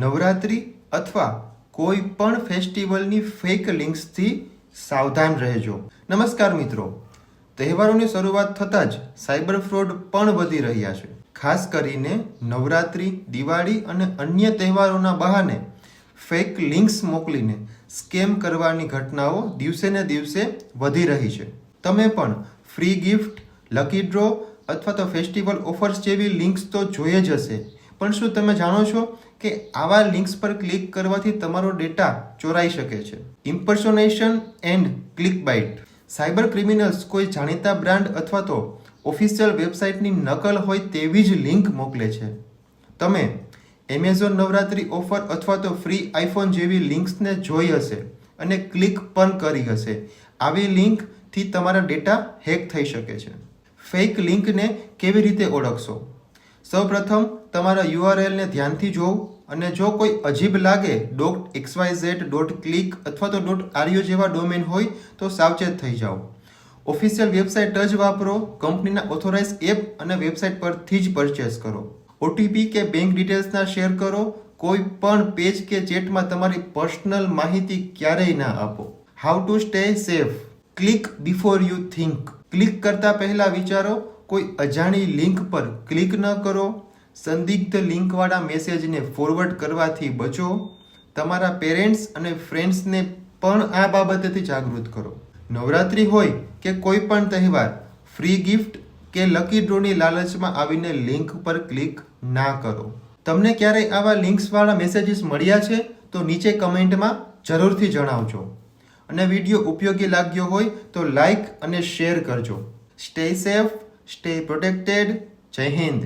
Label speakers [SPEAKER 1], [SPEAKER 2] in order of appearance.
[SPEAKER 1] નવરાત્રી અથવા કોઈ પણ ફેસ્ટિવલની ફેક લિંક્સથી સાવધાન રહેજો. નમસ્કાર મિત્રો. તહેવારોની શરૂઆત થતાં જ સાયબર ફ્રોડ પણ વધી રહ્યા છે. ખાસ કરીને નવરાત્રિ, દિવાળી અને અન્ય તહેવારોના બહાને ફેક લિંક્સ મોકલીને સ્કેમ કરવાની ઘટનાઓ દિવસે ને દિવસે વધી રહી છે. તમે પણ ફ્રી ગિફ્ટ લકી ડ્રો અથવા તો ફેસ્ટિવલ ઓફર્સ જેવી લિંક્સ તો જોઈએ જ હશે. પણ શું તમે જાણો છો કે આવા લિંક્સ પર ક્લિક કરવાથી તમારો ડેટા ચોરાઈ શકે છે? Impersonation and clickbait cyber criminals કોઈ જાણીતા બ્રાન્ડ અથવા તો ઓફિશિયલ વેબસાઇટની નકલ હોય તેવી જ લિંક મોકલે છે. તમે એમેઝોન નવરાત્રી ઓફર અથવા તો ફ્રી આઈફોન જેવી લિંક્સને જોઈ હશે અને ક્લિક પણ કરી હશે. આવી લિંકથી તમારા ડેટા હેક થઈ શકે છે. ફેક લિંકને કેવી રીતે ઓળખશો? સૌપ્રથમ તમારા યુઆરએલને ધ્યાનથી જોવું અને જો કોઈ અજીબ લાગે ડોટ એક્સવાયઝેડ ડોટ ક્લિક અથવા તો ડોટ આરયુ જેવા ડોમેન હોય તો સાવચેત થઈ જાઓ. ઓફિશિયલ વેબસાઇટ જ વાપરો, કંપનીના ઓથોરાઇઝ એપ અને વેબસાઇટ પરથી જ પરચેસ કરો. ઓટીપી કે બેંક ડિટેલ્સના શેર કરો, કોઈ પણ પેજ કે ચેટમાં તમારી પર્સનલ માહિતી ક્યારેય ના આપો. How to stay safe click before you think click કરતા પહેલા વિચારો, કોઈ અજાણી લિંક પર ક્લિક ન કરો. સંદિગ્ધ લિંકવાળા મેસેજને ફોરવર્ડ કરવાથી બચો. તમારા પેરેન્ટ્સ અને ફ્રેન્ડ્સને પણ આ બાબતેથી જાગૃત કરો. નવરાત્રિ હોય કે કોઈ પણ તહેવાર ફ્રી ગિફ્ટ કે લકી ડ્રોની લાલચમાં આવીને લિંક પર ક્લિક ના કરો. તમને ક્યારેય આવા લિંક્સવાળા મેસેજીસ મળ્યા છે તો નીચે કમેન્ટમાં જરૂરથી જણાવજો. અને વીડિયો ઉપયોગી લાગ્યો હોય તો લાઈક અને શેર કરજો. સ્ટે સેફ સ્ટે પ્રોટેક્ટેડ જય હિન્દ.